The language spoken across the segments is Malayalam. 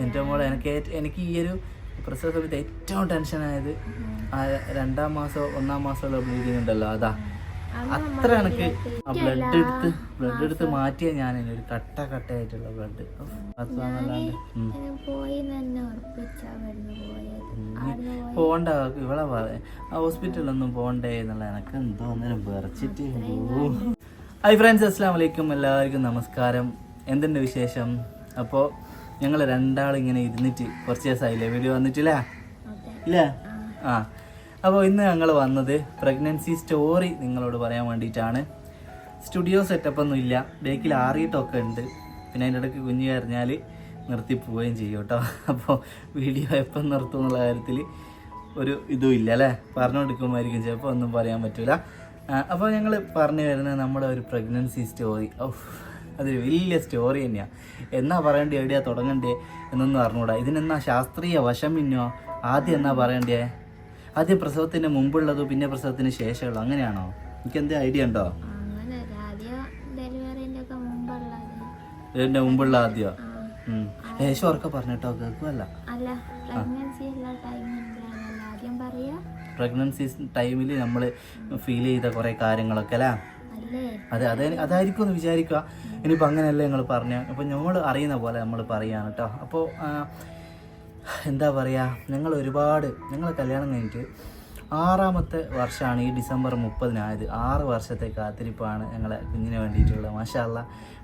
എന്റെ മോളെ എനിക്ക് എനിക്ക് ഈ ഒരു പ്രസവ സമയത്ത് ഏറ്റവും ടെൻഷനായത് ആ രണ്ടാം മാസം ഒന്നാം മാസമുള്ള ബ്ലീഡിങ് ഉണ്ടല്ലോ അതാ. അത്ര എനിക്ക് ആ ബ്ലഡ് എടുത്ത് ബ്ലഡ് എടുത്ത് മാറ്റിയ ഞാൻ ഒരു കട്ട കട്ടയായിട്ടുള്ള ബ്ലഡ് പോണ്ട ഇവളെ ആ ഹോസ്പിറ്റലൊന്നും പോണ്ടേ എന്നുള്ള എനക്ക് എന്തോ അന്നേരം വിറച്ചിട്ട് ഹൈ ഫ്രണ്ട്സ് അസ്സാം വലൈക്കും എല്ലാവർക്കും നമസ്കാരം. എന്തുണ്ട് വിശേഷം? അപ്പോൾ ഞങ്ങൾ രണ്ടാളിങ്ങനെ ഇരുന്നിട്ട് കുറച്ച് ദിവസമായില്ലേ വീട് വന്നിട്ടില്ലേ. ഇല്ല? ആ. അപ്പോൾ ഇന്ന് ഞങ്ങൾ വന്നത് പ്രഗ്നൻസി സ്റ്റോറി നിങ്ങളോട് പറയാൻ വേണ്ടിയിട്ടാണ്. സ്റ്റുഡിയോ സെറ്റപ്പ് ഒന്നും ഇല്ല. ബേക്കിൽ ആറിയിട്ടൊക്കെ ഉണ്ട്. പിന്നെ അതിന്റെ ഇടയ്ക്ക് കുഞ്ഞ് കരഞ്ഞാൽ നിർത്തി പോവുകയും ചെയ്യും കേട്ടോ. അപ്പോൾ വീഡിയോ എപ്പം നിർത്തും എന്നുള്ള കാര്യത്തിൽ ഒരു ഇതും ഇല്ല അല്ലേ? പറഞ്ഞുകൊടുക്കുമായിരിക്കും ചിലപ്പോൾ ഒന്നും പറയാൻ പറ്റില്ല അപ്പോൾ ഞങ്ങൾ പറഞ്ഞു വരുന്നത് നമ്മുടെ ഒരു പ്രഗ്നൻസി സ്റ്റോറി. ഓ അതൊരു വലിയ സ്റ്റോറി തന്നെയാണ് എന്നാ പറയണ്ടേ എവിടെയാ തുടങ്ങണ്ടേ എന്നൊന്നും അറിഞ്ഞൂടാ. ഇതിനെന്നാ ശാസ്ത്രീയ വശം പിന്നോ? ആദ്യം എന്നാ പറയണ്ടേ? ആദ്യം പ്രസവത്തിന് മുമ്പുള്ളതോ പിന്നെ പ്രസവത്തിന് ശേഷമുള്ളതോ. അങ്ങനെയാണോ? എനിക്ക് എന്ത് ഐഡിയ ഉണ്ടോ ഇതിന്റെ മുമ്പുള്ള ആദ്യോ. ലേശം ഉറക്കെ പറഞ്ഞിട്ടോ? കേൾക്കുമല്ല പ്രഗ്നൻസി ടൈമിൽ നമ്മൾ ഫീൽ ചെയ്ത കുറേ കാര്യങ്ങളൊക്കെ അല്ലേ? അതെ അതെ അതായിരിക്കും എന്ന് വിചാരിക്കുക. ഇനിയിപ്പോൾ അങ്ങനെയല്ല ഞങ്ങൾ പറഞ്ഞു? അപ്പോൾ നമ്മൾ അറിയുന്ന പോലെ നമ്മൾ പറയുകയാണ് കേട്ടോ അപ്പോൾ എന്താ പറയുക ഞങ്ങൾ ഒരുപാട് ഞങ്ങൾ കല്യാണം കഴിഞ്ഞിട്ട് ആറാമത്തെ വർഷമാണ് ഈ ഡിസംബർ മുപ്പതിനായത് ആറ് വർഷത്തെ കാത്തിരിപ്പാണ് ഞങ്ങളെ കുഞ്ഞിന് വേണ്ടിയിട്ടുള്ളത്. മാഷാല്ല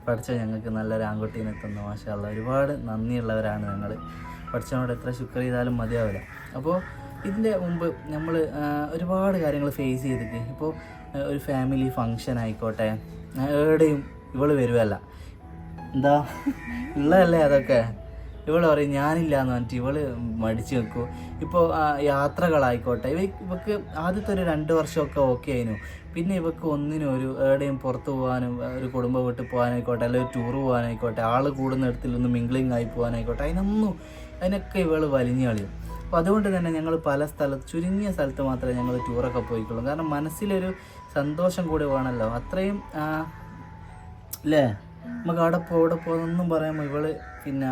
പഠിച്ച ഞങ്ങൾക്ക് നല്ലൊരു ആൺകുട്ടീനെ തന്നു മാഷാല്ല ഒരുപാട് നന്ദിയുള്ളവരാണ് ഞങ്ങൾ പഠിച്ചവനോട് എത്ര ശുക്ർ ചെയ്താലും മതിയാവില്ല. അപ്പോൾ ഇതിന്റെ മുമ്പ് നമ്മൾ ഒരുപാട് കാര്യങ്ങൾ ഫേസ് ചെയ്തിട്ട്. ഇപ്പോൾ ഒരു ഫാമിലി ഫങ്ഷൻ ആയിക്കോട്ടെ എവിടെയും ഇവൾ വരുവല്ല. എന്താ? ഉള്ളതല്ലേ അതൊക്കെ? ഇവൾ പറയും ഞാനില്ല എന്ന് പറഞ്ഞിട്ട് ഇവൾ മടിച്ചു വെക്കും. ഇപ്പോൾ യാത്രകളായിക്കോട്ടെ ഇവ ഇവക്ക് ആദ്യത്തെ ഒരു രണ്ട് വർഷമൊക്കെ ഓക്കെ ആയിരുന്നു. പിന്നെ ഇവക്ക് ഒന്നിനും ഒരു എവിടെയും പുറത്ത് പോകാനും ഒരു കുടുംബ വീട്ടിൽ പോകാനായിക്കോട്ടെ അല്ലെങ്കിൽ ടൂർ പോകാനായിക്കോട്ടെ ആൾ കൂടുന്നിടത്തിൽ ഒന്ന് മിംഗ്ലിംഗ് ആയി പോകാനായിക്കോട്ടെ അതിനൊന്നും അതിനൊക്കെ ഇവൾ വലിഞ്ഞു കളിയും. അപ്പോൾ അതുകൊണ്ട് തന്നെ ഞങ്ങൾ പല സ്ഥലത്ത് ചുരുങ്ങിയ സ്ഥലത്ത് മാത്രമേ ഞങ്ങൾ ടൂറൊക്കെ പോയിക്കുള്ളൂ. കാരണം മനസ്സിലൊരു സന്തോഷം കൂടി വേണമല്ലോ അത്രയും അല്ലേ നമുക്ക് അവിടെ പോ ഇവിടെ പോകുന്നൊന്നും പറയുമ്പോൾ ഇവൾ പിന്നെ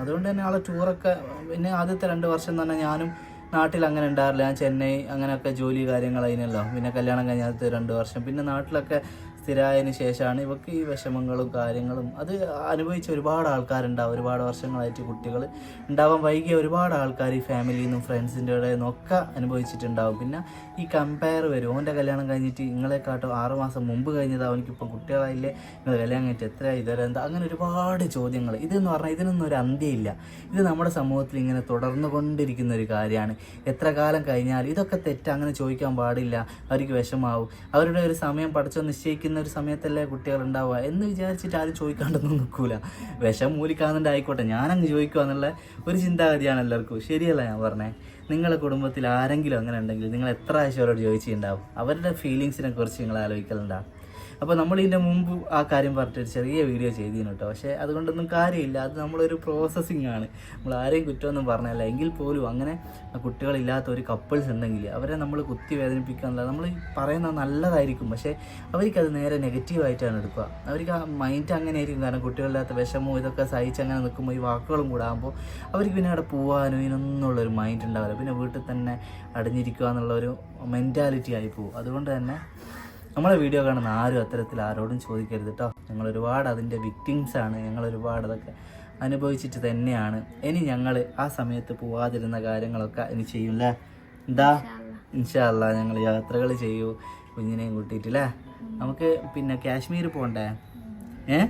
അതുകൊണ്ട് തന്നെ ആളെ ടൂറൊക്കെ പിന്നെ ആദ്യത്തെ രണ്ട് വർഷം എന്ന് പറഞ്ഞാൽ ഞാനും നാട്ടിൽ അങ്ങനെ ഉണ്ടാറില്ല ഞാൻ ചെന്നൈ അങ്ങനെയൊക്കെ ജോലി കാര്യങ്ങൾ അതിനല്ലോ. പിന്നെ കല്യാണം കഴിഞ്ഞാൽ രണ്ട് വർഷം. പിന്നെ നാട്ടിലൊക്കെ സ്ഥിരമായതിനു ശേഷമാണ് ഇവർക്ക് ഈ വിഷമങ്ങളും കാര്യങ്ങളും അത് അനുഭവിച്ച ഒരുപാട് ആൾക്കാരുണ്ടാവും. ഒരുപാട് വർഷങ്ങളായിട്ട് കുട്ടികൾ ഉണ്ടാവാൻ വൈകിയ ഒരുപാട് ആൾക്കാർ ഈ ഫാമിലിയിൽ നിന്നും ഫ്രണ്ട്സിന്റെ ഇടയിൽ നിന്നൊക്കെ അനുഭവിച്ചിട്ടുണ്ടാവും. പിന്നെ ഈ കമ്പയർ വരും. ഓന്റെ കല്യാണം കഴിഞ്ഞിട്ട് നിങ്ങളെക്കാട്ടും ആറ് മാസം മുമ്പ് കഴിഞ്ഞതാണ് അവനിക്കിപ്പോൾ കുട്ടികളായില്ലേ? നിങ്ങൾ കല്യാണം കഴിഞ്ഞിട്ട് എത്ര ഇതുവരെ എന്താ? അങ്ങനെ ഒരുപാട് ചോദ്യങ്ങൾ. ഇതെന്ന് പറഞ്ഞാൽ ഇതിനൊന്നും ഒരു അന്ത്യമില്ല ഇത് നമ്മുടെ സമൂഹത്തിൽ ഇങ്ങനെ തുടർന്നു കൊണ്ടിരിക്കുന്ന ഒരു കാര്യമാണ്. എത്ര കാലം കഴിഞ്ഞാൽ ഇതൊക്കെ തെറ്റ്. അങ്ങനെ ചോദിക്കാൻ പാടില്ല. അവർക്ക് വിഷമാവും. അവരുടെ ഒരു സമയം പഠിച്ചോ നിശ്ചയിക്കുന്ന ഒരു സമയത്തല്ലേ കുട്ടികൾ ഉണ്ടാവുക എന്ന് വിചാരിച്ചിട്ട് ആരും ചോദിക്കാണ്ടൊന്നും നിൽക്കൂല. വിഷം മൂലിക്കാന്നുണ്ട് ആയിക്കോട്ടെ ഞാനങ്ങ് ചോദിക്കുക എന്നുള്ള ഒരു ചിന്താഗതിയാണ് എല്ലാവർക്കും. ശരിയല്ല ഞാൻ പറഞ്ഞേ. നിങ്ങളുടെ കുടുംബത്തിൽ ആരെങ്കിലും അങ്ങനെ ഉണ്ടെങ്കിൽ നിങ്ങൾ എത്ര ആവശ്യം അവരോട് ചോദിച്ചിട്ടുണ്ടാവും? അവരുടെ ഫീലിങ്സിനെ കുറിച്ച് നിങ്ങൾ ആലോചിക്കലുണ്ടാവും അപ്പോൾ നമ്മൾ ഇതിന്റെ മുമ്പ് ആ കാര്യം പറഞ്ഞിട്ട് ചെറിയ വീഡിയോ ചെയ്തിരുന്നു കേട്ടോ. പക്ഷേ അതുകൊണ്ടൊന്നും കാര്യമില്ല. അത് നമ്മളൊരു പ്രോസസ്സിങ് ആണ്. നമ്മൾ ആരെയും കുറ്റമൊന്നും പറഞ്ഞല്ല. എങ്കിൽ പോലും അങ്ങനെ കുട്ടികളില്ലാത്ത ഒരു കപ്പിൾസ് ഉണ്ടെങ്കിൽ അവരെ നമ്മൾ കുത്തി വേദനിപ്പിക്കാനല്ല നമ്മൾ പറയുന്നത് നല്ലതായിരിക്കും. പക്ഷേ അവർക്കത് നേരെ നെഗറ്റീവായിട്ടാണ് എടുക്കുക. അവർക്ക് ആ മൈൻഡ് അങ്ങനെ ആയിരിക്കും. കാരണം കുട്ടികളില്ലാത്ത വിഷമവും ഇതൊക്കെ സഹിച്ച് അങ്ങനെ നിൽക്കുമ്പോൾ ഈ വാക്കുകളും കൂടെ ആകുമ്പോൾ അവർക്ക് പിന്നെ അവിടെ പോകാനും ഇതിനൊന്നുള്ളൊരു മൈൻഡ് ഉണ്ടാവില്ല. പിന്നെ വീട്ടിൽ തന്നെ അടഞ്ഞിരിക്കുക എന്നുള്ളൊരു മെന്റാലിറ്റി ആയി പോകും. അതുകൊണ്ട് തന്നെ നമ്മളെ വീഡിയോ കാണുന്ന ആരും അത്തരത്തിൽ ആരോടും ചോദിക്കരുത് കേട്ടോ ഞങ്ങൾ ഒരുപാട് അതിന്റെ വിക്ടിംസ് ആണ്. ഞങ്ങൾ ഒരുപാട് അതൊക്കെ അനുഭവിച്ചിട്ട് തന്നെയാണ്. ഇനി ഞങ്ങൾ ആ സമയത്ത് പോവാതിരുന്ന കാര്യങ്ങളൊക്കെ ഇനി ചെയ്യൂല്ലേ എന്താ? ഇൻഷാല്ല ഞങ്ങൾ യാത്രകൾ ചെയ്യൂ. കുഞ്ഞിനെയും കൂട്ടിയിട്ടില്ലേ നമുക്ക് പിന്നെ കാശ്മീർ പോകണ്ടേ ഏ.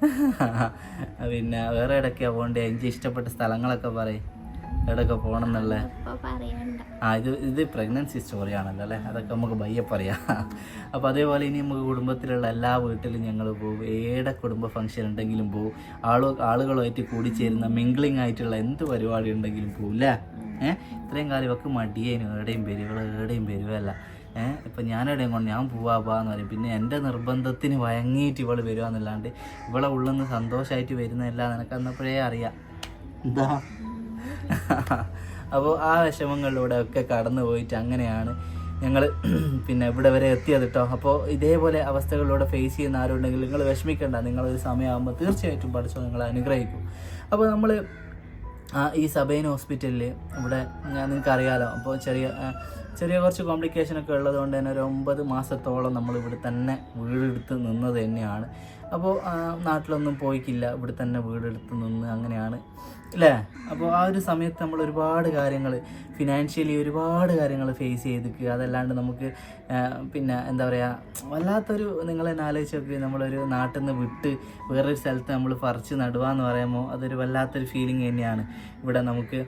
പിന്നെ വേറെ ഇടയ്ക്കാണ് പോകണ്ടേ എനിക്ക് ഇഷ്ടപ്പെട്ട സ്ഥലങ്ങളൊക്കെ പറയും. എവിടെയൊക്കെ പോകണം എന്നുള്ളത് ആ ഇത് ഇത് പ്രഗ്നൻസി സ്റ്റോറി ആണല്ലോ അല്ലേ? അതൊക്കെ നമുക്ക് ബയ്യെ പറയാം. അപ്പോൾ അതേപോലെ ഇനി നമുക്ക് കുടുംബത്തിലുള്ള എല്ലാ വീട്ടിലും ഞങ്ങൾ പോകും ഏടെ കുടുംബ ഫംഗ്ഷൻ ഉണ്ടെങ്കിലും പോകും ആളു ആളുകളുമായിട്ട് കൂടിച്ചേരുന്ന മിംഗ്ലിംഗ് ആയിട്ടുള്ള എന്ത് പരിപാടി ഉണ്ടെങ്കിലും പോകും അല്ലേ? ഏഹ് ഇത്രയും കാലം ഇവക്ക് മടിയേനു എവിടെയും വരും ഏടെയും എവിടെയും വരുവല്ല ഏഹ് ഇപ്പം ഞാനെവിടെയും കൊണ്ട് ഞാൻ പോവാ പോവാന്ന് പറയും. പിന്നെ എന്റെ നിർബന്ധത്തിന് വയങ്ങിയിട്ട് ഇവൾ വരുവാന്നല്ലാണ്ട് ഇവളെ ഉള്ളിൽ നിന്ന് സന്തോഷമായിട്ട് വരുന്നതല്ല നിനക്ക് അന്നപ്പോഴേ അറിയാം. എന്താ? അപ്പോൾ ആ വിഷമങ്ങളിലൂടെ ഒക്കെ കടന്നു പോയിട്ട് അങ്ങനെയാണ് ഞങ്ങൾ പിന്നെ ഇവിടെ വരെ എത്തിയത് കേട്ടോ അപ്പോൾ ഇതേപോലെ അവസ്ഥകളിലൂടെ ഫേസ് ചെയ്യുന്ന ആരുണ്ടെങ്കിൽ നിങ്ങൾ വിഷമിക്കേണ്ട. നിങ്ങളൊരു സമയമാകുമ്പോൾ തീർച്ചയായിട്ടും പഠിച്ചോ നിങ്ങളെ അനുഗ്രഹിക്കും. അപ്പോൾ നമ്മൾ ഈ സബൈൻ ഹോസ്പിറ്റലിൽ ഇവിടെ നിങ്ങൾക്ക് അറിയാലോ അപ്പോൾ ചെറിയ ചെറിയ കുറച്ച് കോംപ്ലിക്കേഷനൊക്കെ ഉള്ളത് കൊണ്ട് തന്നെ ഒരു ഒമ്പത് മാസത്തോളം നമ്മൾ ഇവിടെ തന്നെ വീടെടുത്ത് നിന്നത് തന്നെയാണ്. അപ്പോൾ നാട്ടിലൊന്നും പോയിക്കില്ല. ഇവിടെ തന്നെ വീടെടുത്ത് നിന്ന് അങ്ങനെയാണ്. അല്ലേ അപ്പോൾ ആ ഒരു സമയത്ത് നമ്മൾ ഒരുപാട് കാര്യങ്ങൾ ഫിനാൻഷ്യലി ഒരുപാട് കാര്യങ്ങൾ ഫേസ് ചെയ്തിരിക്കുക അതല്ലാണ്ട് നമുക്ക് പിന്നെ എന്താ പറയുക വല്ലാത്തൊരു നിങ്ങൾ തന്നെ ആലോചിച്ച് നോക്കി നമ്മളൊരു നാട്ടിൽ നിന്ന് വിട്ട് വേറൊരു സ്ഥലത്ത് നമ്മൾ പറിച്ച് നടുവാന്ന് പറയുമ്പോൾ അതൊരു വല്ലാത്തൊരു ഫീലിംഗ് തന്നെയാണ്. ഇവിടെ നമുക്ക്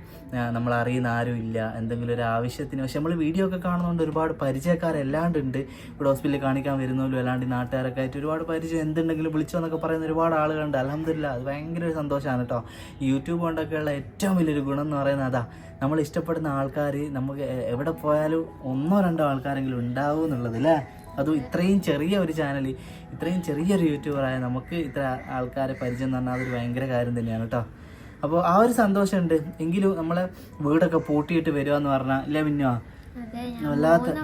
നമ്മൾ അറിയുന്ന ആരും ഇല്ല. എന്തെങ്കിലും ഒരു ആവശ്യത്തിന് പക്ഷെ നമ്മൾ വീഡിയോ ഒക്കെ കാണുന്നതുകൊണ്ട് ഒരുപാട് പരിചയക്കാരെല്ലാണ്ട് ഉണ്ട്. ഇവിടെ ഹോസ്പിറ്റലിൽ കാണിക്കാൻ വരുന്നവരും അല്ലാണ്ട് നാട്ടുകാരൊക്കെ ആയിട്ട് ഒരുപാട് പരിചയം എന്തുണ്ടെങ്കിലും വിളിച്ചോ എന്നൊക്കെ പറയുന്ന ഒരുപാട് ആളുകളുണ്ട്. അലഹമില്ല അത് ഭയങ്കര ഒരു സന്തോഷമാണ് കേട്ടോ. യൂട്യൂബ് കൊണ്ടൊക്കെയുള്ള ഏറ്റവും വലിയൊരു ഗുണം എന്ന് പറയുന്നത് അതാ. നമ്മൾ ഇഷ്ടപ്പെടുന്ന ആൾക്കാർ നമുക്ക് എവിടെ പോയാലും ഒന്നോ രണ്ടോ ആൾക്കാരെങ്കിലും ഉണ്ടാവും എന്നുള്ളത് അല്ലേ? അതും ഇത്രയും ചെറിയ ഒരു ചാനൽ ഇത്രയും ചെറിയൊരു യൂട്യൂബറായ നമുക്ക് ഇത്ര ആൾക്കാരെ പരിചയം എന്ന് പറഞ്ഞാൽ അതൊരു ഭയങ്കര കാര്യം തന്നെയാണ് കേട്ടോ. അപ്പോൾ ആ ഒരു സന്തോഷമുണ്ട്. എങ്കിലും നമ്മളെ വീടൊക്കെ പൂട്ടിയിട്ട് വരിക എന്ന് പറഞ്ഞാൽ ഇല്ല പിന്നോ വല്ലാത്ത-.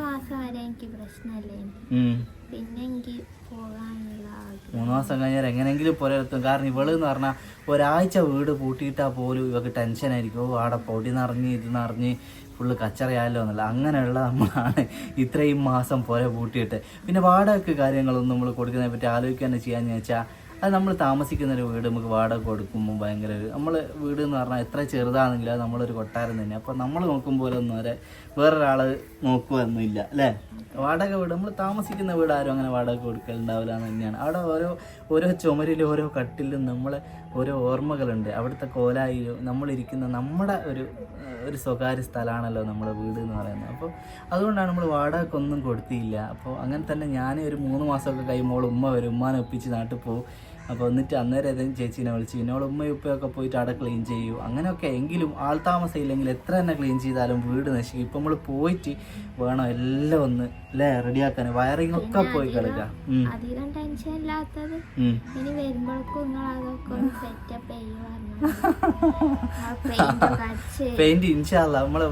പിന്നെ എനിക്ക് ആഗ്രഹം മൂന്ന് മാസം കഴിഞ്ഞാൽ എങ്ങനെയെങ്കിലും പുലർത്തും കാരണം ഇവൾ എന്ന് പറഞ്ഞാൽ ഒരാഴ്ച വീട് പൂട്ടിയിട്ടാൽ പോലും ഇവക്ക് ടെൻഷനായിരിക്കും ഓ ആടെ പൊടി നിറഞ്ഞ് ഇത് നിറഞ്ഞ് ഫുള്ള് കച്ചറയാലോ എന്നല്ല. അങ്ങനെയുള്ള നമ്മളാണ് ഇത്രയും മാസം പുര പൂട്ടിയിട്ട്. പിന്നെ വാടകയ്ക്ക് കാര്യങ്ങളൊന്നും നമ്മൾ കൊടുക്കുന്നതിനെ പറ്റി ആലോചിക്കുക തന്നെ ചെയ്യാന്ന് വെച്ചാൽ അത് നമ്മൾ താമസിക്കുന്ന ഒരു വീട് നമുക്ക് വാടക കൊടുക്കുമ്പോൾ ഭയങ്കര ഒരു നമ്മൾ വീട് എന്ന് പറഞ്ഞാൽ എത്ര ചെറുതാണെങ്കിലും അത് നമ്മളൊരു കൊട്ടാരം തന്നെ. അപ്പോൾ നമ്മൾ നോക്കുമ്പോൾ ഒന്നും വരെ വേറൊരാൾ നോക്കുകയൊന്നുമില്ല അല്ലേ? വാടക വീട് നമ്മൾ താമസിക്കുന്ന വീട് ആരും അങ്ങനെ വാടക കൊടുക്കലുണ്ടാവില്ല എന്ന് തന്നെയാണ്. അവിടെ ഓരോ ഓരോ ചുമരിലും ഓരോ കട്ടിലും നമ്മളെ ഓരോ ഓർമ്മകളുണ്ട്. അവിടുത്തെ കോലായിലും നമ്മളിരിക്കുന്ന നമ്മുടെ ഒരു ഒരു സ്വകാര്യ സ്ഥലമാണല്ലോ നമ്മുടെ വീട് എന്ന് പറയുന്നത്. അപ്പോൾ അതുകൊണ്ടാണ് നമ്മൾ വാടകക്കൊന്നും കൊടുത്തില്ല. അപ്പോൾ അങ്ങനെ തന്നെ ഞാൻ ഒരു മൂന്ന് മാസമൊക്കെ കഴിയുമ്പോൾ ഉമ്മ വരും. ഉമ്മാനെ ഒപ്പിച്ച് നാട്ടിൽ പോകും അപ്പോൾ എന്നിട്ട് അന്നേരം ഏതെങ്കിലും ചേച്ചീനെ വിളിച്ച്. എന്നോട് ഉമ്മയും ഉപ്പയൊക്കെ പോയിട്ട് അവിടെ ക്ലീൻ ചെയ്യൂ. അങ്ങനെയൊക്കെ എങ്കിലും ആൾ താമസം ഇല്ലെങ്കിൽ എത്ര തന്നെ ക്ലീൻ ചെയ്താലും വീട് നശിക്കും. ഇപ്പം നമ്മൾ പോയിട്ട് വേണം എല്ലാം ഒന്ന് അല്ലേ റെഡിയാക്കാൻ വയറിംഗ് ഒക്കെ പോയി കളിക്കാം ഉം. അധികം ടെൻഷൻ ഇല്ലാത്തത് ഇനി വരുമ്പോഴേക്കും പെയിന്റ് ഇൻഷാല്ല നമ്മൾ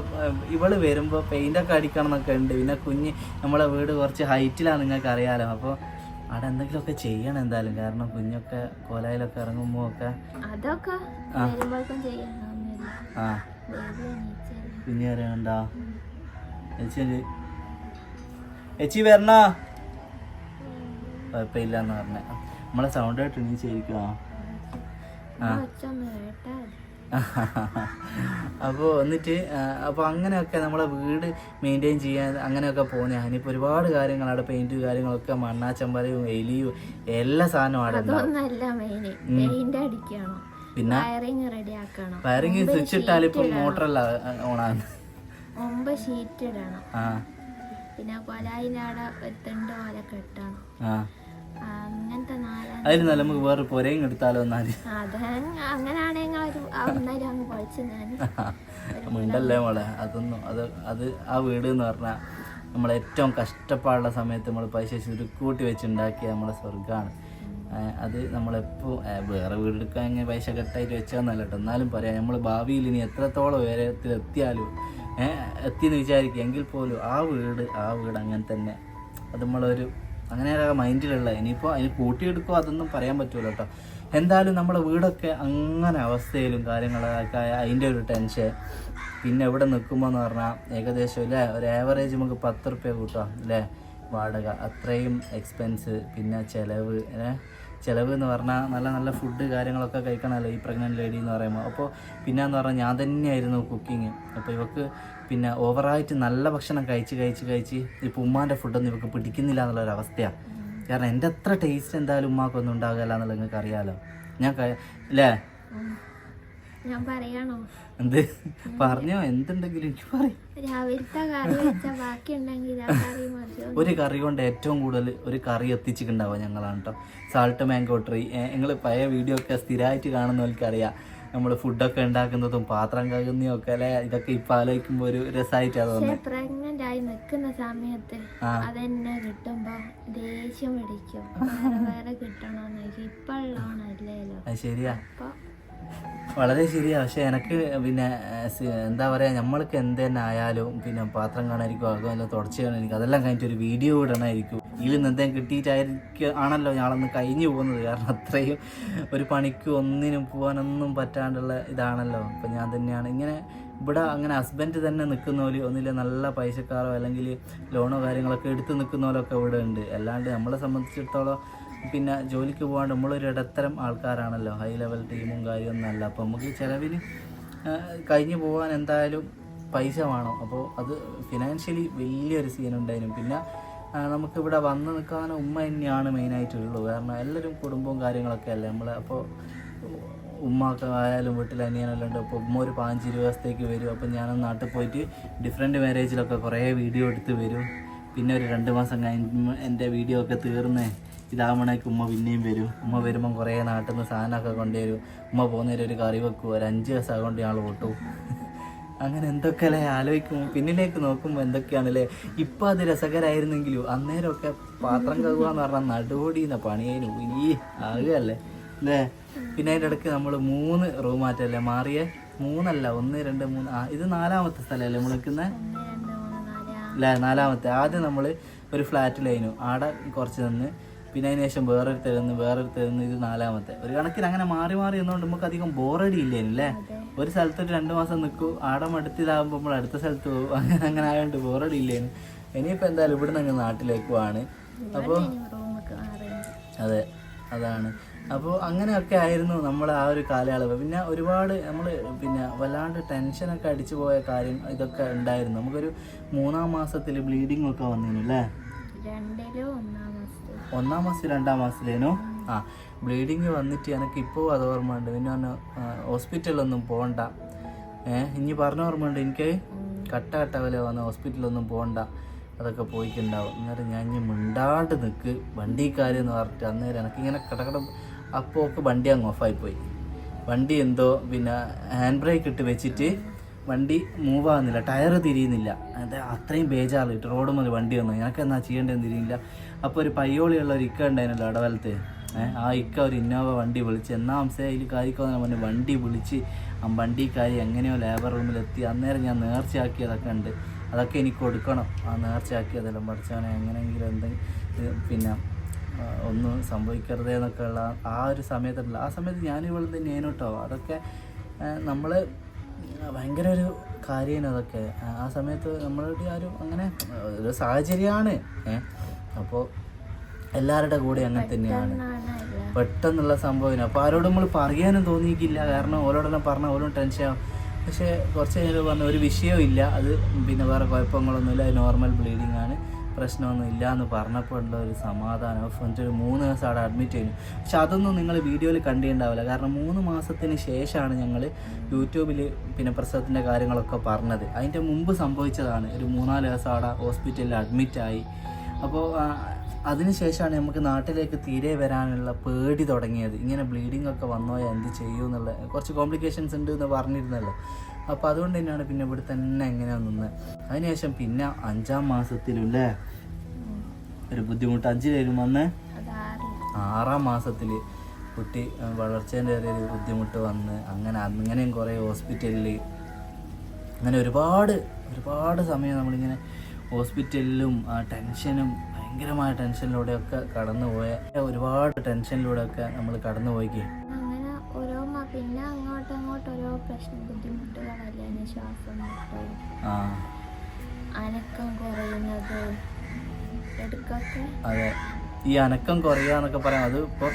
ഇവൾ വരുമ്പോ പെയിന്റ് ഒക്കെ അടിക്കണം എന്നൊക്കെ ഉണ്ട്. പിന്നെ കുഞ്ഞ് നമ്മളെ വീട് കുറച്ച് ഹൈറ്റിലാണ് നിങ്ങൾക്ക് അറിയാലോ. അപ്പോൾ അവിടെ എന്തെങ്കിലുമൊക്കെ ചെയ്യണം എന്തായാലും. കാരണം കുഞ്ഞൊക്കെ കോലായിലൊക്കെ ഇറങ്ങുമ്പോ ഒക്കെ അതൊക്കെ ആ. കുഞ്ഞ് വരണ്ടോ ചേച്ചി ചേച്ചി വരണോ? കുഴപ്പമില്ല എന്ന് പറഞ്ഞ. നമ്മളെ സൗണ്ട് ആയിട്ട് കേട്ടാ. മതി. അപ്പോൾ എന്നിട്ട് അപ്പോൾ അങ്ങനെയൊക്കെ നമ്മളെ വീട് മെയിന്റെയിൻ ചെയ്യാൻ അങ്ങനെയൊക്കെ പോകുന്ന ഞാനിപ്പോൾ ഒരുപാട് കാര്യങ്ങൾ അവിടെ പെയിന്റ് കാര്യങ്ങളൊക്കെ മണ്ണാച്ചമ്പലയും എലിയും എല്ലാ സാധനവും അവിടെ പിന്നെ? വയറിങ് സ്വിച്ച് ഇട്ടാൽ ഇപ്പം മോട്ടറല്ല ഓണാണ്. ഷീറ്റ് ഇടണം. പിന്നെ കൊലായിന്റെ അവിടെ ഒരു തിണ്ട് പോലെ കെട്ടണം. അങ്ങനത്തെ അതിന് നല്ല നമുക്ക് വേറെ പുരയും എടുത്താലോ എന്നാൽ ഉണ്ടല്ലേ മോളെ? അതൊന്നും അത് അത് ആ വീട് എന്ന് പറഞ്ഞാൽ നമ്മൾ ഏറ്റവും കഷ്ടപ്പാടുള്ള സമയത്ത് നമ്മൾ പൈസ ചുരുക്കൂട്ടി വെച്ചുണ്ടാക്കിയ നമ്മളെ സ്വർഗമാണ് അത് നമ്മളെപ്പോൾ വേറെ വീടെടുക്കാൻ ഇങ്ങനെ പൈസ കെട്ടായിട്ട് വെച്ചാന്നല്ല കേട്ടോ. എന്നാലും പറയാം നമ്മൾ ഭാവിയിൽ ഇനി എത്രത്തോളം ഉയരത്തിൽ എത്തിയാലും ഏഹ് എത്തിയെന്ന് വിചാരിക്കുക എങ്കിൽ പോലും ആ വീട് ആ വീട് അങ്ങനെ തന്നെ. അത് നമ്മളൊരു അങ്ങനെ മൈൻഡിലുള്ള ഇനിയിപ്പോൾ അതിന് കൂട്ടിയെടുക്കുമോ അതൊന്നും പറയാൻ പറ്റുമല്ലോ കേട്ടോ. എന്തായാലും നമ്മുടെ വീടൊക്കെ അങ്ങനെ അവസ്ഥയിലും കാര്യങ്ങളൊക്കെ അതിന്റെ ഒരു ടെൻഷൻ പിന്നെ എവിടെ നിൽക്കുമ്പോൾ എന്ന് പറഞ്ഞാൽ ഏകദേശം അല്ലേ ഒരു ആവറേജ് നമുക്ക് പത്ത് റുപ്യ കൂട്ടാം അല്ലേ വാടക. അത്രയും എക്സ്പെൻസ് പിന്നെ ചിലവ് ചിലവ് എന്ന് പറഞ്ഞാൽ നല്ല നല്ല ഫുഡ് കാര്യങ്ങളൊക്കെ കഴിക്കണമല്ലോ ഈ പ്രഗ്നന്റ് ലേഡി എന്ന് പറയുമ്പോൾ അപ്പോൾ പിന്നെ എന്ന് പറഞ്ഞാൽ ഞാൻ തന്നെയായിരുന്നു കുക്കിങ് അപ്പോൾ ഇവക്ക് പിന്നെ ഓവറായിട്ട് നല്ല ഭക്ഷണം കഴിച്ച് കഴിച്ച് കഴിച്ച് ഇപ്പോൾ ഉമ്മാന്റെ ഫുഡൊന്നും ഇവർക്ക് പിടിക്കുന്നില്ല എന്നുള്ളൊരവസ്ഥയാണ് കാരണം എന്റെ എത്ര ടേസ്റ്റ് എന്തായാലും ഉമ്മാക്കൊന്നും ഉണ്ടാകില്ല എന്നുള്ളത് നിങ്ങൾക്ക് അറിയാമല്ലോ ഞാൻ അല്ലേ ഞാൻ പറയണോ? എന്ത്? പറഞ്ഞോ എന്തുണ്ടെങ്കിലും എനിക്ക് പറയും. രാവിലത്തെ കറി ഒരു കറി കൊണ്ട് ഏറ്റവും കൂടുതൽ ഒരു കറി എത്തിച്ചിട്ടുണ്ടാവുക ഞങ്ങളാണ് കേട്ടോ സാൾട്ട് മാങ്കോട്ടറി ട്രീ നിങ്ങൾ പഴയ വീഡിയോ ഒക്കെ സ്ഥിരമായിട്ട് കാണുന്നവർക്ക് അറിയാം നമ്മൾ ഫുഡൊക്കെ ഉണ്ടാക്കുന്നതും പാത്രം കഴുകുന്നതും ഒക്കെ അല്ലെ? ഇതൊക്കെ ഇപ്പൊ ആലോചിക്കുമ്പോ ഒരു രസമായിട്ടാ തോന്നുന്നത് പ്രഗ്നന്റ് ആയി നിൽക്കുന്ന സമയത്ത്. അതെന്നെ കിട്ടുമ്പോ ദേഷ്യം പിടിക്കും. വേറെ കിട്ടണോന്ന് ഇപ്പോഴുള്ള ചോദിക്കും ഇപ്പൊ ഉള്ളതാണല്ലോ അത് ശരിയാ. വളരെ ശരിയാ. പക്ഷെ എനിക്ക് പിന്നെ എന്താ പറയാ നമ്മൾക്ക് എന്ത് തന്നെ ആയാലും പിന്നെ പാത്രം കാണാനായിരിക്കും അതുപോലെ തുടച്ചു കാണാനായിരിക്കും അതെല്ലാം കഴിഞ്ഞിട്ട് ഒരു വീഡിയോ ഇടണമായിരിക്കും ഇതിൽ നിന്ന് എന്തെങ്കിലും കിട്ടിയിട്ടായിരിക്കും ആണല്ലോ ഞാളൊന്ന് കഴിഞ്ഞു പോകുന്നത്. കാരണം അത്രയും ഒരു പണിക്ക് ഒന്നിനും പോകാനൊന്നും പറ്റാണ്ടുള്ള ഇതാണല്ലോ. അപ്പം ഞാൻ തന്നെയാണ് ഇങ്ങനെ ഇവിടെ അങ്ങനെ ഹസ്ബൻഡ് തന്നെ നിൽക്കുന്നവര് ഒന്നില്ല നല്ല പൈസക്കാരോ അല്ലെങ്കിൽ ലോണോ കാര്യങ്ങളൊക്കെ എടുത്ത് നിൽക്കുന്നവരൊക്കെ ഇവിടെ ഉണ്ട്. അല്ലാണ്ട് നമ്മളെ സംബന്ധിച്ചിടത്തോളം പിന്നെ ജോലിക്ക് പോകാണ്ട് നമ്മളൊരു ഇടത്തരം ആൾക്കാരാണല്ലോ. ഹൈ ലെവൽ ടീമും കാര്യമൊന്നും അല്ല. അപ്പോൾ നമുക്ക് ചിലവിന് കഴിഞ്ഞു പോകാൻ എന്തായാലും പൈസ വേണം. അപ്പോൾ അത് ഫിനാൻഷ്യലി വലിയൊരു സീൻ ഉണ്ടായിരുന്നു. പിന്നെ നമുക്കിവിടെ വന്ന് നിൽക്കാൻ ഉമ്മ തന്നെയാണ് മെയിനായിട്ടുള്ളൂ കാരണം എല്ലാവരും കുടുംബവും കാര്യങ്ങളൊക്കെ അല്ലേ? നമ്മൾ അപ്പോൾ ഉമ്മൊക്കെ ആയാലും വീട്ടിൽ അനിയനെല്ലാം ഉണ്ട് അപ്പോൾ ഉമ്മ ഒരു പതിനഞ്ച് ദിവസത്തേക്ക് വരും. അപ്പം ഞാൻ നാട്ടിൽ പോയിട്ട് ഡിഫറെന്റ് മാരേജിലൊക്കെ കുറേ വീഡിയോ എടുത്ത് വരും. പിന്നെ ഒരു രണ്ട് മാസം കഴിഞ്ഞ് എന്റെ വീഡിയോ ഒക്കെ തീർന്ന് ഇതാവണേക്ക് ഉമ്മ പിന്നെയും വരും. ഉമ്മ വരുമ്പം കുറേ നാട്ടിൽ നിന്ന് സാധനമൊക്കെ കൊണ്ടുവരും. ഉമ്മ പോകുന്നതിൽ ഒരു കറി വെക്കും. ഒരു അഞ്ച് ദിവസം കൊണ്ട് ഞങ്ങൾ ഓട്ടും. അങ്ങനെ എന്തൊക്കെയല്ലേ ആലോചിക്കുമ്പോൾ പിന്നിലേക്ക് നോക്കുമ്പോൾ എന്തൊക്കെയാണല്ലേ? ഇപ്പം അത് രസകരമായിരുന്നെങ്കിലും അന്നേരമൊക്കെ പാത്രം കഴുകുക എന്ന് പറഞ്ഞാൽ നടുപൊടിയുന്ന പണിയേനു. ഈ ആകുകയല്ലേ? അല്ലേ പിന്നെ അതിന്റെ ഇടയ്ക്ക് നമ്മൾ മൂന്ന് റൂം മാറ്റല്ലേ മാറിയേ? മൂന്നല്ല ഒന്ന് രണ്ട് മൂന്ന് ആ ഇത് നാലാമത്തെ സ്ഥലമല്ലേ നമ്മൾ നിൽക്കുന്നത് അല്ലേ നാലാമത്തെ. ആദ്യം നമ്മൾ ഒരു ഫ്ലാറ്റിലായിരുന്നു ആടെ കുറച്ച് നിന്ന് പിന്നെ അതിന് ശേഷം വേറൊരു തരുന്നു വേറൊരു തരുന്നു ഇത് നാലാമത്തെ. ഒരു കണക്കിന് അങ്ങനെ മാറി മാറി എന്നുകൊണ്ട് നമുക്ക് അധികം ബോറടിയില്ലേ അല്ലേ ഒരു സ്ഥലത്തൊരു രണ്ട് മാസം നിൽക്കും ആടെ മടുത്തിതാകുമ്പോൾ നമ്മൾ അടുത്ത സ്ഥലത്ത് പോകും അങ്ങനെ അങ്ങനെ ആയതുകൊണ്ട് ബോറടി ഇല്ലേനു ഇനിയിപ്പോൾ എന്തായാലും ഇവിടുന്ന് അങ്ങ് നാട്ടിലേക്ക് പോവാണ്. അപ്പോൾ അതെ അതാണ്. അപ്പോൾ അങ്ങനെയൊക്കെ ആയിരുന്നു നമ്മൾ ആ ഒരു കാലയളവ്. പിന്നെ ഒരുപാട് നമ്മൾ പിന്നെ വല്ലാണ്ട് ടെൻഷനൊക്കെ അടിച്ചു പോയ കാര്യം ഇതൊക്കെ ഉണ്ടായിരുന്നു. നമുക്കൊരു മൂന്നാം മാസത്തിൽ ബ്ലീഡിംഗ് ഒക്കെ വന്നിരുന്നു അല്ലേ? ഒന്നാം മാസത്തിൽ രണ്ടാം മാസത്തിലേനു? ആ ബ്ലീഡിങ് വന്നിട്ട് എനിക്ക് ഇപ്പോൾ അത് ഓർമ്മയുണ്ട്. പിന്നെ ഹോസ്പിറ്റലൊന്നും പോകണ്ട ഏഹ് ഇനി പറഞ്ഞ ഓർമ്മയുണ്ട് എനിക്ക്? കട്ട കട്ട വില വന്ന ഹോസ്പിറ്റലൊന്നും പോകണ്ട അതൊക്കെ പോയിട്ടുണ്ടാവും അന്നേരം ഞാൻ ഇനി മിണ്ടാണ്ട് നിൽക്ക് വണ്ടിക്കാരെന്ന് പറഞ്ഞിട്ട് അന്നേരം എനിക്കിങ്ങനെ കടകട അപ്പോൾ ഒക്കെ വണ്ടി അങ്ങ് ഓഫായി പോയി. വണ്ടി എന്തോ പിന്നെ ഹാൻഡ് ബ്രേക്ക് ഇട്ട് വെച്ചിട്ട് വണ്ടി മൂവ് ആകുന്നില്ല ടയർ തിരിയുന്നില്ല. അത് അത്രയും ബേജാറിട്ട് റോഡ് മുതൽ വണ്ടി വന്നു. ഞങ്ങൾക്ക് എന്നാ ചെയ്യേണ്ടതെന്ന് തിരിയില്ല അപ്പോൾ ഒരു പയ്യോളിയുള്ള ഒരു ഇക്ക ഉണ്ടായിരുന്നല്ലോ ഇടവലത്ത് ആ ഇക്ക ഒരു ഇന്നോവ വണ്ടി വിളിച്ച് എന്നാ അംസേ അതിൽ കാര്യക്കോന്ന് പറഞ്ഞു വണ്ടി വിളിച്ച് ആ വണ്ടി കാര്യം എങ്ങനെയോ ലേബർ റൂമിലെത്തി അന്നേരം ഞാൻ നേർച്ചയാക്കിയതൊക്കെ ഉണ്ട്. അതൊക്കെ എനിക്ക് കൊടുക്കണം. ആ നേർച്ചയാക്കിയതെല്ലാം പഠിച്ചവനെ എങ്ങനെയെങ്കിലും എന്തെങ്കിലും പിന്നെ ഒന്നും സംഭവിക്കരുതേ ഉള്ള ആ ഒരു സമയത്തുണ്ടല്ലോ. ആ സമയത്ത് ഞാൻ ഇവിടെ തന്നെയാണ് കേട്ടോ അതൊക്കെ നമ്മൾ ഭയങ്കര ഒരു കാര്യമാണ് അതൊക്കെ. ആ സമയത്ത് നമ്മളുടെ ആരും അങ്ങനെ ഒരു സാഹചര്യമാണ് അപ്പോൾ എല്ലാവരുടെ കൂടെ അങ്ങനെ തന്നെയാണ്. പെട്ടെന്നുള്ള സംഭവം. അപ്പോൾ ആരോടും നമ്മൾ പറയാനും തോന്നിയിട്ടില്ല. കാരണം ഓരോടെല്ലാം പറഞ്ഞാൽ ഓരോ ടെൻഷൻ ആവും. പക്ഷേ കുറച്ച് കഴിഞ്ഞാൽ പറഞ്ഞ ഒരു വിഷയവും ഇല്ല. അത് പിന്നെ വേറെ കുഴപ്പങ്ങളൊന്നുമില്ല. നോർമൽ ബ്ലീഡിങ് ആണ്. പ്രശ്നമൊന്നും ഇല്ല എന്ന് പറഞ്ഞപ്പോഴുള്ള ഒരു സമാധാനം. ഫ്രണ്ട്സ് ഒരു മൂന്ന് ദിവസം അവിടെ അഡ്മിറ്റ് ചെയ്യുന്നു പക്ഷെ അതൊന്നും നിങ്ങൾ വീഡിയോയിൽ കണ്ടിട്ടുണ്ടാവില്ല. കാരണം മൂന്ന് മാസത്തിന് ശേഷമാണ് ഞങ്ങൾ യൂട്യൂബിൽ പിന്നെ പ്രസവത്തിന്റെ കാര്യങ്ങളൊക്കെ പറഞ്ഞത്. അതിന്റെ മുമ്പ് സംഭവിച്ചതാണ്. ഒരു മൂന്നാൽ ദിവസം അവിടെ ഹോസ്പിറ്റലിൽ അഡ്മിറ്റായി അപ്പോൾ അതിനുശേഷമാണ് നമുക്ക് നാട്ടിലേക്ക് തീരെ വരാനുള്ള പേടി തുടങ്ങിയത്. ഇങ്ങനെ ബ്ലീഡിംഗ് ഒക്കെ വന്നോ എന്ത് ചെയ്യും എന്നുള്ള കുറച്ച് കോംപ്ലിക്കേഷൻസ് ഉണ്ട് എന്ന് പറഞ്ഞിരുന്നല്ലോ. അപ്പോൾ അതുകൊണ്ട് തന്നെയാണ് പിന്നെ ഇവിടെ തന്നെ എങ്ങനെ നിന്നത് അതിനുശേഷം പിന്നെ അഞ്ചാം മാസത്തിലല്ലേ ഒരു ബുദ്ധിമുട്ട്. അഞ്ചിലേരും വന്ന്? ആറാം മാസത്തിൽ കുട്ടി വളർച്ചേന്റെ ഒരു ബുദ്ധിമുട്ട് വന്ന് അങ്ങനെ അങ്ങനെയും കുറേ ഹോസ്പിറ്റലിൽ അങ്ങനെ ഒരുപാട് ഒരുപാട് സമയം നമ്മളിങ്ങനെ ഹോസ്പിറ്റലിലും ആ ടെൻഷനും ഭയങ്കരമായ ടെൻഷനിലൂടെയൊക്കെ കടന്നു പോയ ഒരുപാട് ടെൻഷനിലൂടെയൊക്കെ നമ്മൾ കടന്നു പോയിക്കേ അങ്ങനെ ഓരോ പിന്നെ അങ്ങോട്ടും അങ്ങോട്ടും ഓരോ പ്രശ്ന ബുദ്ധിമുട്ടുകളല്ലേ ശ്വാസം അനക്കം കുറയുന്നത് എടുക്കൊക്കെ അതെ. ഈ അനക്കം കുറയുക എന്നൊക്കെ പറയാം. അത് ഇപ്പോൾ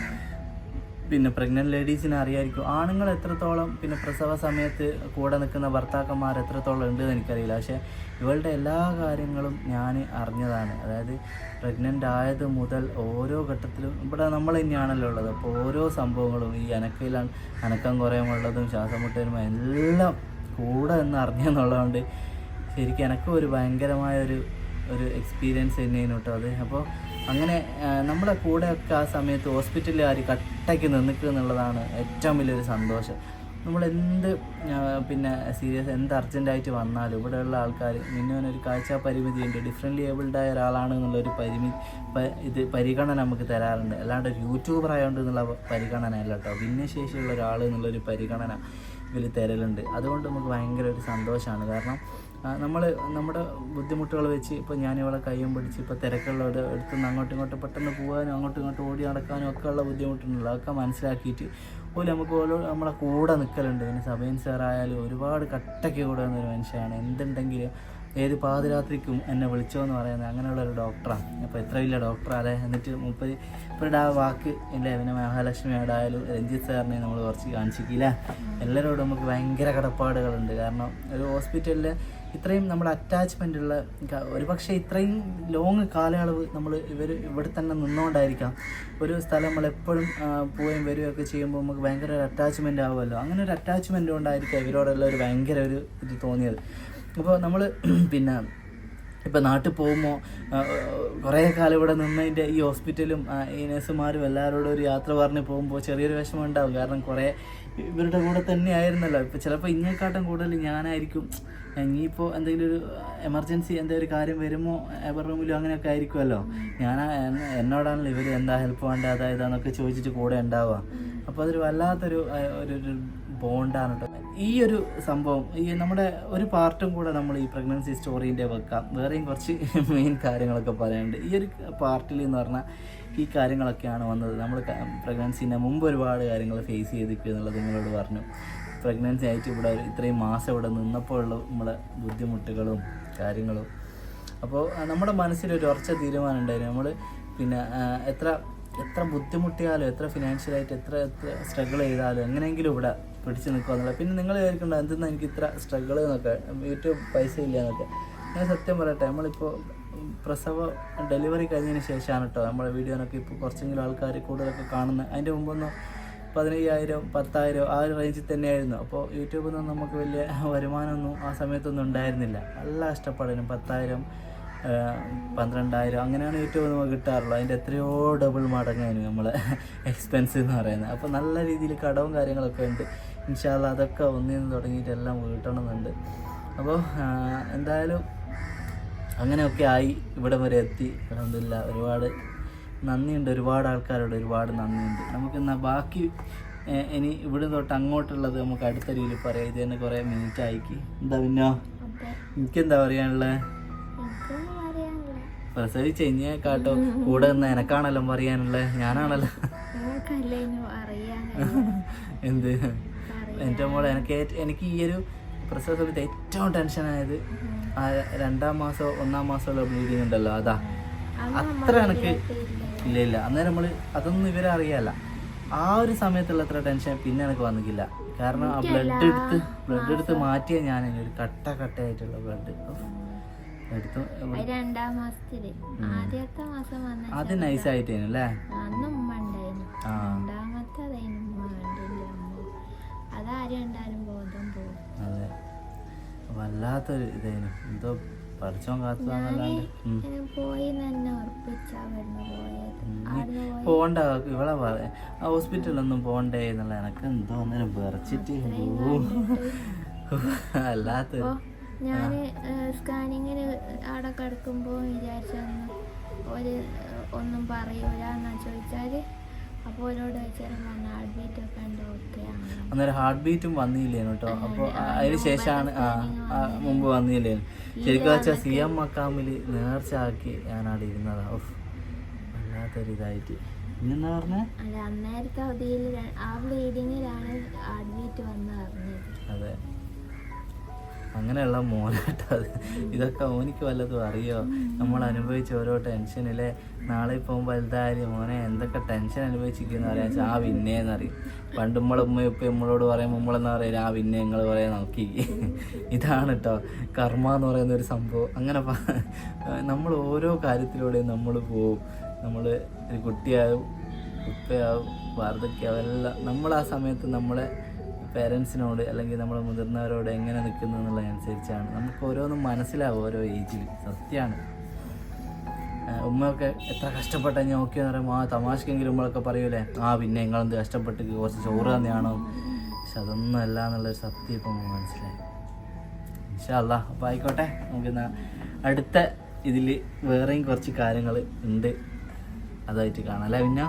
പിന്നെ പ്രഗ്നന്റ് ലേഡീസിനെ അറിയായിരിക്കും. ആണുങ്ങൾ എത്രത്തോളം പിന്നെ പ്രസവ സമയത്ത് കൂടെ നിൽക്കുന്ന ഭർത്താക്കന്മാർ എത്രത്തോളം ഉണ്ട് എന്ന് എനിക്കറിയില്ല. പക്ഷേ ഇവളുടെ എല്ലാ കാര്യങ്ങളും ഞാൻ അറിഞ്ഞതാണ്. അതായത് പ്രഗ്നന്റ് ആയത് മുതൽ ഓരോ ഘട്ടത്തിലും ഇവിടെ നമ്മൾ തന്നെയാണല്ലോ ഉള്ളത്. അപ്പോൾ ഓരോ സംഭവങ്ങളും ഈ അനക്കയിലാണ് അനക്കം കുറയുമുള്ളതും ശ്വാസം മുട്ടലും എല്ലാം കൂടെ എന്ന് അറിഞ്ഞെന്നുള്ളതുകൊണ്ട് ശരിക്കും എനക്കും ഒരു ഭയങ്കരമായ ഒരു ഒരു എക്സ്പീരിയൻസ് തന്നെയാണ് കേട്ടോ അത്. അപ്പോൾ അങ്ങനെ നമ്മുടെ കൂടെയൊക്കെ ആ സമയത്ത് ഹോസ്പിറ്റലിൽ ആര് കട്ടയ്ക്ക് നിന്നിക്കുക എന്നുള്ളതാണ് ഏറ്റവും വലിയൊരു സന്തോഷം. നമ്മൾ എന്ത് പിന്നെ സീരിയസ് എന്ത് അർജന്റായിട്ട് വന്നാലും ഇവിടെയുള്ള ആൾക്കാർ ഒരു കാഴ്ച പരിമിതിയുണ്ട്. ഡിഫറെന്റ്ലി ഏബിൾഡായ ഒരാളാണ് എന്നുള്ളൊരു പരിമിതി ഇത് പരിഗണന നമുക്ക് തരാറുണ്ട്. അല്ലാണ്ട് ഒരു യൂട്യൂബർ ആയതുകൊണ്ട് എന്നുള്ള പരിഗണന അല്ല കേട്ടോ. ഭിന്നശേഷിയുള്ള ഒരാൾ എന്നുള്ളൊരു പരിഗണന. ഇവർ തരലുണ്ട് അതുകൊണ്ട് നമുക്ക് ഭയങ്കര ഒരു സന്തോഷമാണ്. കാരണം നമ്മൾ നമ്മുടെ ബുദ്ധിമുട്ടുകൾ വെച്ച് ഇപ്പോൾ ഞാൻ ഇവളെ കയ്യും പിടിച്ച് ഇപ്പോൾ തിരക്കുള്ളവരുടെ അടുത്ത് നിന്ന് അങ്ങോട്ടും ഇങ്ങോട്ടും പെട്ടെന്ന് പോകാനും അങ്ങോട്ടും ഇങ്ങോട്ടും ഓടി നടക്കാനും ഒക്കെ ഉള്ള ബുദ്ധിമുട്ടുണ്ടല്ലോ. അതൊക്കെ മനസ്സിലാക്കിയിട്ട് പോലും നമുക്ക് ഓരോ നമ്മളെ കൂടെ നിൽക്കലുണ്ട് പിന്നെ സബൈൻ സാറായാലും ഒരുപാട് കട്ടയ്ക്ക് കൂടെ വന്നൊരു മനുഷ്യനാണ്. എന്തുണ്ടെങ്കിലും ഏത് പാതിരാത്രിക്കും എന്നെ വിളിച്ചോ എന്ന് പറയുന്നത് അങ്ങനെയുള്ള ഒരു ഡോക്ടറാണ് അപ്പോൾ എത്ര വലിയ ഡോക്ടറാണ് എന്നിട്ട് മുപ്പത് ഇപ്പോഴുടെ ആ വാക്ക് ഇല്ലേ പിന്നെ മഹാലക്ഷ്മി ആടായാലും രഞ്ജിത്ത് സാറിനെ നമ്മൾ കുറച്ച് കാണിച്ചിട്ടില്ല എല്ലാവരോടും നമുക്ക് ഭയങ്കര കടപ്പാടുകളുണ്ട്. കാരണം ഒരു ഹോസ്പിറ്റലിൽ ഇത്രയും നമ്മൾ അറ്റാച്ച്മെന്റ് ഉള്ള ഒരു പക്ഷേ ഇത്രയും ലോങ് കാലയളവ് നമ്മൾ ഇവർ ഇവിടെ തന്നെ നിന്നുകൊണ്ടായിരിക്കാം ഒരു സ്ഥലം നമ്മൾ എപ്പോഴും പോവുകയും വരികയൊക്കെ ചെയ്യുമ്പോൾ നമുക്ക് ഭയങ്കര ഒരു അറ്റാച്ച്മെന്റ് ആവുമല്ലോ. അങ്ങനെ ഒരു അറ്റാച്ച്മെന്റ് കൊണ്ടായിരിക്കാം ഇവരോടുള്ള ഒരു ഭയങ്കര ഒരു ഇത് തോന്നിയത്. അപ്പോൾ നമ്മൾ പിന്നെ ഇപ്പം നാട്ടിൽ പോകുമ്പോൾ കുറേ കാലം ഇവിടെ നിന്നതിന്റെ ഈ ഹോസ്പിറ്റലും ഈ നഴ്സുമാരും എല്ലാവരോടും ഒരു യാത്ര പറഞ്ഞ് പോകുമ്പോൾ ചെറിയൊരു വിഷമം ഉണ്ടാവും. കാരണം കുറേ ഇവരുടെ കൂടെ തന്നെ ആയിരുന്നല്ലോ. ഇപ്പം ചിലപ്പോൾ ഇങ്ങനെക്കാട്ടും കൂടുതൽ ഞാനായിരിക്കും. ഇനിയിപ്പോൾ എന്തെങ്കിലും ഒരു എമർജൻസി എന്തെങ്കിലും ഒരു കാര്യം വരുമോ എവർ റൂമിലോ അങ്ങനെയൊക്കെ ആയിരിക്കുമല്ലോ. ഞാൻ എന്നോടാണല്ലോ ഇവർ എന്താ ഹെൽപ്പ് വേണ്ട അതായത് എന്നൊക്കെ ചോദിച്ചിട്ട് കൂടെ ഉണ്ടാവുക. അപ്പോൾ അതൊരു വല്ലാത്തൊരു ഒരു ബോണ്ടാണ് ഈ ഒരു സംഭവം ഈ നമ്മുടെ ഒരു പാർട്ടും കൂടെ നമ്മൾ ഈ പ്രഗ്നൻസി സ്റ്റോറീന്റെ വെക്കാം. വേറെയും കുറച്ച് മെയിൻ കാര്യങ്ങളൊക്കെ പറയാനുണ്ട്. ഈ ഒരു പാർട്ടിൽ എന്ന് പറഞ്ഞാൽ ഈ കാര്യങ്ങളൊക്കെയാണ് വന്നത്. നമ്മൾ പ്രഗ്നൻസിന്റെ മുമ്പ് ഒരുപാട് കാര്യങ്ങൾ ഫേസ് ചെയ്തിരിക്കുക എന്നുള്ളത് നിങ്ങളോട് പറഞ്ഞു. പ്രഗ്നൻസി ആയിട്ട് ഇവിടെ ഇത്രയും മാസം ഇവിടെ നിന്നപ്പോൾ ഉള്ള നമ്മളെ ബുദ്ധിമുട്ടുകളും കാര്യങ്ങളും. അപ്പോൾ നമ്മുടെ മനസ്സിലൊരു ഉറച്ച തീരുമാനം ഉണ്ടായിരുന്നു. നമ്മൾ പിന്നെ എത്ര എത്ര ബുദ്ധിമുട്ടിയാലും എത്ര ഫിനാൻഷ്യലായിട്ട് എത്ര എത്ര സ്ട്രഗിൾ ചെയ്താലും എങ്ങനെയെങ്കിലും ഇവിടെ പിടിച്ച് നിൽക്കുക പിന്നെ നിങ്ങൾ വിചാരിക്കേണ്ട എന്തെന്നാ എനിക്ക് ഇത്ര സ്ട്രഗിൾ എന്നൊക്കെ. ഏറ്റവും പൈസ ഇല്ല എന്നൊക്കെ ഞാൻ സത്യം പറയട്ടെ നമ്മളിപ്പോൾ പ്രസവ ഡെലിവറി കഴിഞ്ഞതിന് ശേഷമാണ് കേട്ടോ നമ്മുടെ വീഡിയോനൊക്കെ ഇപ്പോൾ കുറച്ചെങ്കിലും ആൾക്കാർ കൂടുതലൊക്കെ കാണുന്നത് അതിന്റെ മുമ്പൊന്നും പതിനയ്യായിരം പത്തായിരം ആ ഒരു റേഞ്ചിൽ തന്നെയായിരുന്നു. അപ്പോൾ യൂട്യൂബിൽ നിന്ന് നമുക്ക് വലിയ വരുമാനമൊന്നും ആ സമയത്തൊന്നും ഉണ്ടായിരുന്നില്ല. നല്ല കഷ്ടപ്പാടിനും പത്തായിരം പന്ത്രണ്ടായിരം അങ്ങനെയാണ് ഏറ്റവും നമുക്ക് കിട്ടാറുള്ളത് അതിന്റെ എത്രയോ ഡബിൾ മടങ്ങായിരുന്നു നമ്മളെ എക്സ്പെൻസ് എന്ന് പറയുന്നത്. അപ്പോൾ നല്ല രീതിയിൽ കടവും കാര്യങ്ങളൊക്കെ ഉണ്ട്. ഇൻഷാല്ല അതൊക്കെ ഒന്നിൽ നിന്ന് തുടങ്ങിയിട്ട് എല്ലാം വീട്ടണമെന്നുണ്ട് അപ്പോൾ എന്തായാലും അങ്ങനെയൊക്കെ ആയി ഇവിടെ വരെ എത്തി. അലഹമില്ല ഒരുപാട് നന്ദിയുണ്ട്. ഒരുപാട് ആൾക്കാരോട് ഒരുപാട് നന്ദിയുണ്ട്. നമുക്ക് എന്നാൽ ബാക്കി ഇനി ഇവിടെ തൊട്ട് അങ്ങോട്ടുള്ളത് നമുക്ക് അടുത്ത രീതിയിൽ പറയാം. ഇത് തന്നെ കുറേ മിനിറ്റ് ആയിക്ക്. എന്താ പിന്നോ? എനിക്കെന്താ പറയാനുള്ളത് പ്രസവിച്ച് കഴിഞ്ഞാൽ കാട്ടോ കൂടെ നിന്ന് എനക്കാണല്ലോ പറയാനുള്ളത് ഞാനാണല്ലോ. എന്ത്? എന്റെ മോളെ എനിക്ക് എനിക്ക് ഈ ഒരു പ്രസവ സമയത്ത് ഏറ്റവും ടെൻഷനായത് ആ രണ്ടാം മാസം ഒന്നാം മാസമുള്ള ബ്ലീഡിങ് ഉണ്ടല്ലോ. അതാ. അത്ര എനിക്ക് ഇല്ല ഇല്ല. അന്നേരം നമ്മൾ അതൊന്നും ഇവരെ അറിയാല്ല. ആ ഒരു സമയത്തുള്ള അത്ര ടെൻഷൻ പിന്നെ എനിക്ക് വന്നിക്കില്ല. കാരണം ആ ബ്ലഡ് എടുത്ത് ബ്ലഡ് എടുത്ത് മാറ്റിയ ഞാൻ ഒരു കട്ട കട്ടയായിട്ടുള്ള ബ്ലഡ് അത് മാസം വന്ന അത് അല്ലേ വല്ലാത്തൊരു ഇതേനു. എന്തോ കാത്തുന്നല്ലാണ്ട് പോയി. പോണ്ട. ഇവളെ ആ ഹോസ്പിറ്റലൊന്നും പോണ്ടേ എന്നുള്ള എനക്ക് എന്തോ അന്നേരം വിറച്ചിട്ട് അല്ലാത്ത ഞാൻ സ്കാനിങ്ങിന് അവിടെ കിടക്കുമ്പോ വിചാരിച്ചൊന്ന് ഒരു ഒന്നും പറയൂല എന്നാ ചോദിച്ചാൽ അപ്പോൾ ഓരോട് പറഞ്ഞ ഹാർട്ട് ഒക്കെ ഉണ്ട് ഓക്കെ അന്നേരം ഹാർട്ട് ബീറ്റും വന്നില്ലേനു കേട്ടോ അപ്പോൾ അതിന് ശേഷമാണ് മുമ്പ് വന്നില്ലേനു. ശരിക്കും വെച്ചാൽ സി എം മക്കാമിൽ നേർച്ച ആക്കി ഞാൻ അവിടെ ഇരുന്നതാ. ഓഫ് വല്ലാത്തൊരു ഇതായിട്ട് പിന്നെന്താ പറഞ്ഞേ? അല്ല അന്നേരത്തെ അവധിയിൽ ആ ബ്ലീഡിങ്ങിലാണ് ഹാർട്ട് ബീറ്റ് വന്ന് അറിഞ്ഞത് അതെ. അങ്ങനെയുള്ള മോനാട്ടോ അത്. ഇതൊക്കെ ഓനിക്ക് വല്ലതും അറിയോ? നമ്മൾ അനുഭവിച്ച ഓരോ ടെൻഷനിലെ നാളെ പോകുമ്പോൾ വലുതായാലും മോനെ എന്തൊക്കെ ടെൻഷൻ അനുഭവിച്ചിരിക്കുന്ന പറയാ ആ പിന്നേന്നറിയും പണ്ട് നമ്മളെ ഉപ്പയും നമ്മളോട് പറയുമ്പോൾ നമ്മളെന്നാ പറയുക ആ പിന്നെ നിങ്ങൾ പറയാൻ നോക്കി. ഇതാണ് കേട്ടോ കർമ്മ എന്ന് പറയുന്ന ഒരു സംഭവം. അങ്ങനെ നമ്മൾ ഓരോ കാര്യത്തിലൂടെയും നമ്മൾ പോവും. നമ്മൾ ഒരു കുട്ടിയാവും ഉപ്പയാവും വാർദ്ധക്യാവും എല്ലാം. നമ്മൾ ആ സമയത്ത് നമ്മളെ പേരൻസിനോട് അല്ലെങ്കിൽ നമ്മൾ മുതിർന്നവരോട് എങ്ങനെ നിൽക്കുന്നു എന്നുള്ളതനുസരിച്ചാണ്. നമുക്ക് ഓരോന്നും മനസ്സിലാവും ഓരോ ഏജിൽ സത്യമാണ് ഉമ്മയൊക്കെ എത്ര കഷ്ടപ്പെട്ട നോക്കിയെന്ന് പറയുമ്പോൾ ആ തമാശക്കെങ്കിലും ഉമ്മളൊക്കെ പറയൂലേ? ആ പിന്നെ നിങ്ങളെന്ത് കഷ്ടപ്പെട്ട് കുറച്ച് ചോറ് തന്നെയാണോ? പക്ഷെ അതൊന്നും അല്ല എന്നുള്ളൊരു സത്യം ഇപ്പം മനസ്സിലായി. അല്ല. അപ്പോൾ ആയിക്കോട്ടെ. നമുക്കിന്ന് അടുത്ത ഇതിൽ വേറെയും കുറച്ച് കാര്യങ്ങൾ ഉണ്ട്. അതായിട്ട് കാണാം. അല്ലേ പിന്നെ